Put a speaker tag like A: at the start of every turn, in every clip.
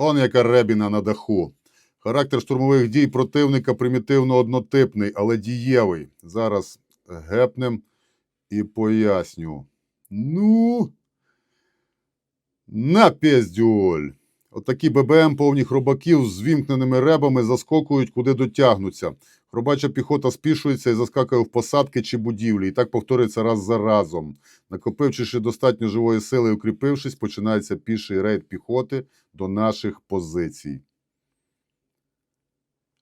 A: Он яка ребіна на даху. Характер штурмових дій противника примітивно однотипний, але дієвий. Зараз гепнем і поясню. Ну, на піздюль. Отакі ББМ повні хробаків з вімкненими ребами заскокують, куди дотягнуться. Хробача піхота спішується і заскакує в посадки чи будівлі. І так повторюється раз за разом. Накопивши достатньо живої сили і укріпившись, починається піший рейд піхоти до наших позицій.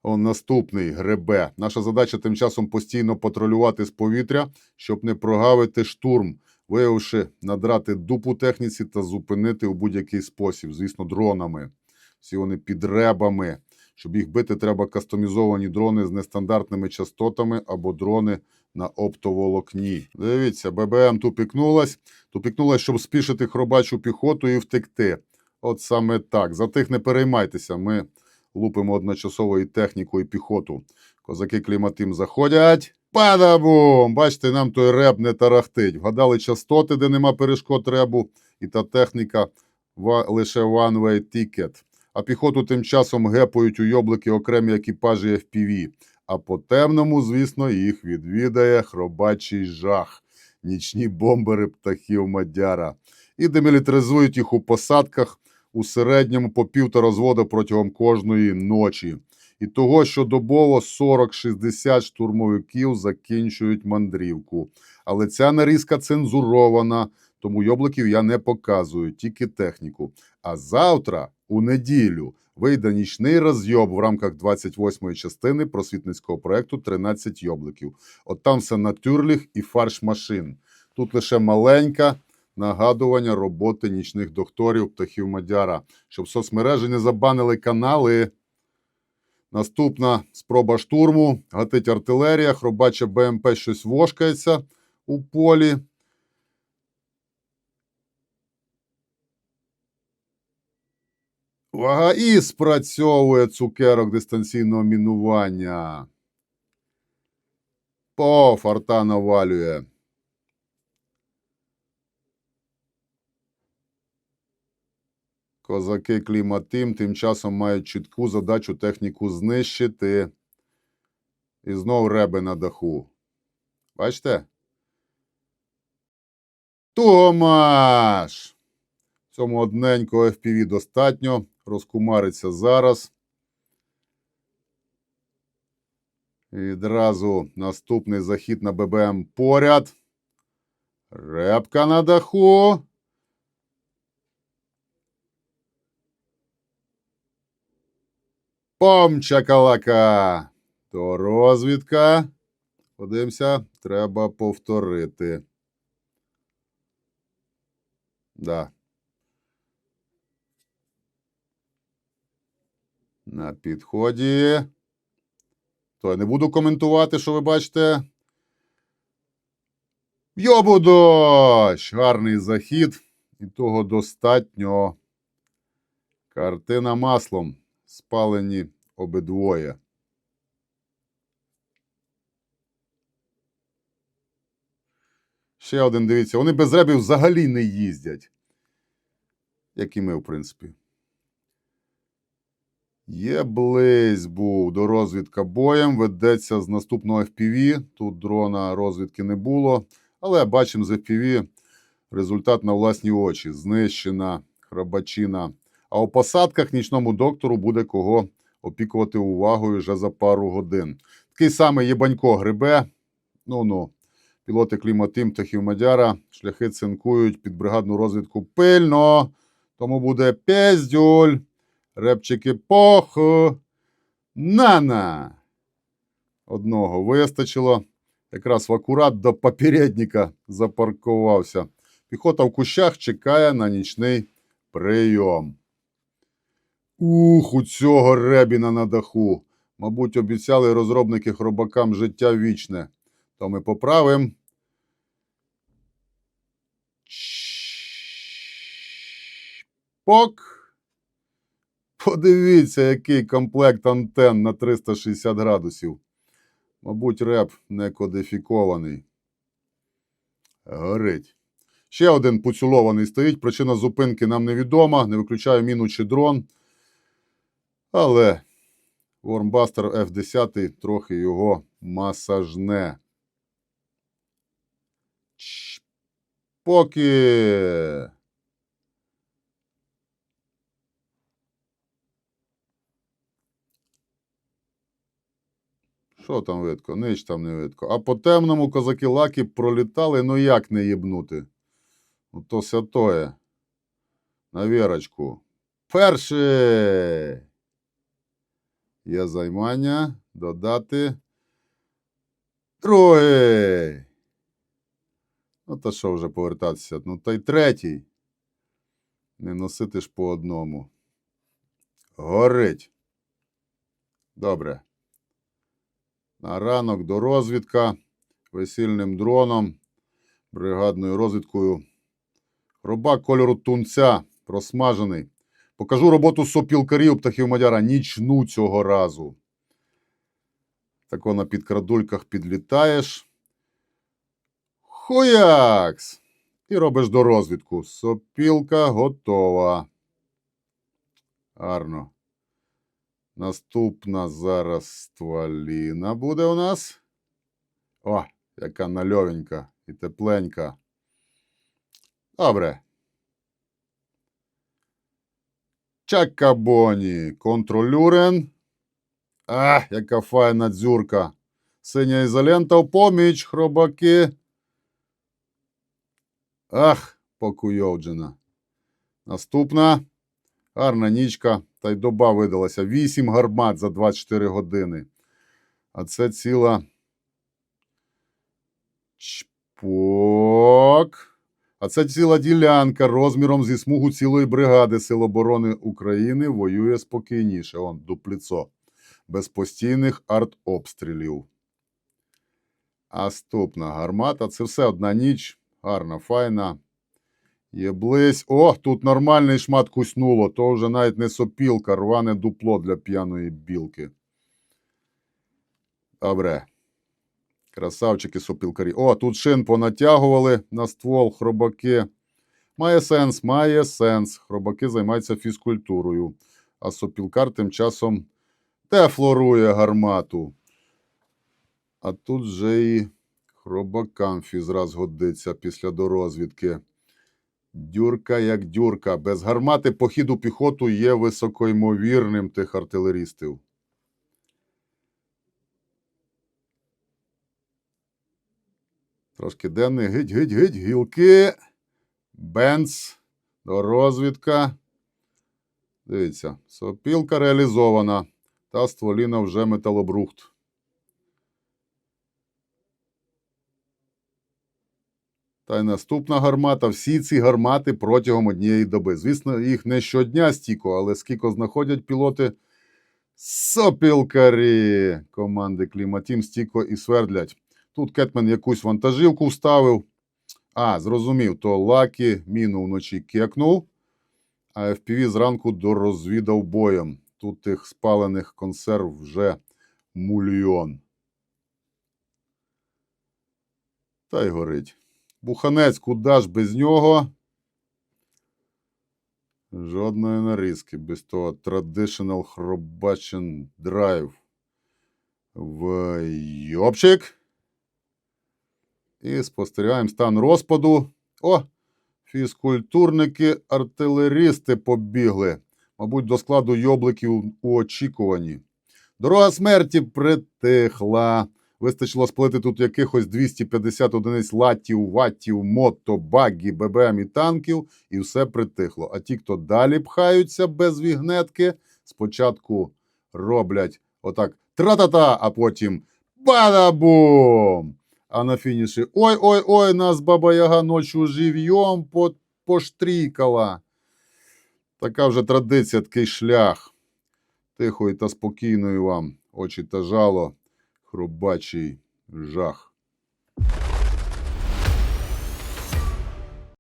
A: Он наступний гребе. Наша задача тим часом постійно патрулювати з повітря, щоб не прогавити штурм, виявивши надрати дупу техніці та зупинити у будь-який спосіб, звісно, дронами. Всі вони під ребами. Щоб їх бити, треба кастомізовані дрони з нестандартними частотами або дрони на оптоволокні. Дивіться, ББМ тупікнулась. Тупікнулась, щоб спішити хробачу піхоту і втекти. От саме так. За тих не переймайтеся. Ми лупимо одночасово і техніку, і піхоту. Козаки кліматим заходять. Падабум! Бачите, нам той реп не тарахтить. Вгадали частоти, де нема перешкод ребу, і та техніка лише one-way ticket. А піхоту тим часом гепають у йоблики окремі екіпажі FPV. А по темному, звісно, їх відвідає хробачий жах. Нічні бомбери птахів Мадяра. І демілітаризують їх у посадках у середньому по півтора розводу протягом кожної ночі. І того, що добово 40-60 штурмовиків закінчують мандрівку. Але ця нарізка цензурована, тому йобликів я не показую, тільки техніку. А завтра, у неділю, вийде нічний розйоб в рамках 28-ї частини просвітницького проекту «13 йобликів. От там все натюрліх і фарш машин. Тут лише маленька нагадування роботи нічних докторів птахів Мадяра, щоб соцмережі не забанили канали. Наступна спроба штурму. Гатить артилерія, хробача БМП щось вошкається у полі. Увага! І спрацьовує цукерок дистанційного мінування. По фарта навалює. Козаки Кліматим тим часом мають чітку задачу техніку знищити. І знов реби на даху. Бачите? Томаш! Цьому одненького FPV достатньо. Розкумариться зараз. І Відразу наступний захід на ББМ поряд. Репка на даху. Помчакалака. То розвідка. Подивимося, треба повторити. Да. На підході. То я не буду коментувати, що ви бачите. Йобу дощ! Гарний захід. І того достатньо. Картина маслом. Спалені обидвоє. Ще один, дивіться, вони без ребів взагалі не їздять. Як і ми, в принципі. Є близь був до розвідка боєм. Ведеться з наступного FPV. Тут дрона розвідки не було. Але бачимо з FPV результат на власні очі. Знищена храбачина. А у посадках нічному доктору буде кого опікувати увагою вже за пару годин. Такий самий єбанько грибе. Ну-ну. Пілоти Кліматим птахів Мадяра шляхи цинкують під бригадну розвідку пильно. Тому буде пездюль. Репчики пох. Нана. Одного вистачило. Якраз в акурат до попередника запаркувався. Піхота в кущах чекає на нічний прийом. Ух, у цього ребіна на даху. Мабуть, обіцяли розробники хробакам життя вічне. То ми поправимо. Пок. Подивіться, який комплект антенн на 360 градусів. Мабуть, реп не кодифікований. Горить. Ще один поцілований стоїть. Причина зупинки нам невідома. Не виключаю міну чи дрон. Але Вормбастер F10 трохи його масажне. Поки. Що там видко? Нич там не видко. А по темному козаки лаки пролітали, ну як не їбнути? Ну то святое. На вірочку. Перше. Є займання. Додати. Другий. Ну, та що вже повертатися? Ну, та й третій. Не носити ж по одному. Горить. Добре. На ранок до розвідка весільним дроном, бригадною розвідкою. Хробак кольору тунця просмажений. Покажу роботу сопілкарів птахів Мадяра нічну цього разу. Тако на підкрадульках підлітаєш. Хуякс! І робиш до розвідку. Сопілка готова. Гарно. Наступна зараз стволіна буде у нас. О, яка нальовенька і тепленька. Добре. Чакабоні. Контролюрен. А, яка файна дзюрка. Синя ізолента в поміч, хробаки. Ах, покуйовджена. Наступна. Гарна нічка, та й доба видалася. 8 гармат за 24 години. А це ціла. Чпок. А це ціла ділянка розміром зі смугу цілої бригади Сил оборони України воює спокійніше. Он дупліцо. Без постійних артобстрілів. Наступна гармата. Це все одна ніч. Гарна, файна. Є. О, тут нормальний шмат куснуло. То вже навіть не сопілка, рване дупло для п'яної білки. Добре. Красавчики сопілкарі. О, тут шин понатягували на ствол хробаки. Має сенс, має сенс. Хробаки займаються фізкультурою. А сопілкар тим часом дефлорує гармату. А тут вже і хробакам фізраз годиться після дорозвідки. Дюрка як дюрка. Без гармати похід у піхоту є високоймовірним тих артилерістів. Трошки денний. Гить, гить, гить, гілки. Бенц. Дорозвідка. Дивіться, сопілка реалізована. Та стволіна вже металобрухт. Та й наступна гармата. Всі ці гармати протягом однієї доби. Звісно, їх не щодня стіко, але скільки знаходять пілоти сопілкарі команди Кліматім стіко і свердлять. Тут Кетмен якусь вантажівку вставив. А, зрозумів, то Лакі міну вночі кекнув, а FPV зранку дорозвідав боєм. Тут тих спалених консерв вже мульйон. Та й горить. Буханець, куди ж без нього? Жодної нарізки без того Traditional Хробачин Drive. В Йопчик. І спостерігаємо стан розпаду. О! Фізкультурники, артилерісти побігли. Мабуть, до складу йобликів у очікуванні. Дорога смерті притихла. Вистачило сплити тут якихось 250 одиниць латтів, ваттів, мото, багі, ББМ і танків, і все притихло. А ті, хто далі пхаються без вігнетки, спочатку роблять отак тра-та-та, а потім бадабум! А на фініші ой-ой-ой, нас баба Яга ночью живьом поштрікала. Така вже традиція, такий шлях. Тихої та спокійної вам, очі та жало, хробачий жах.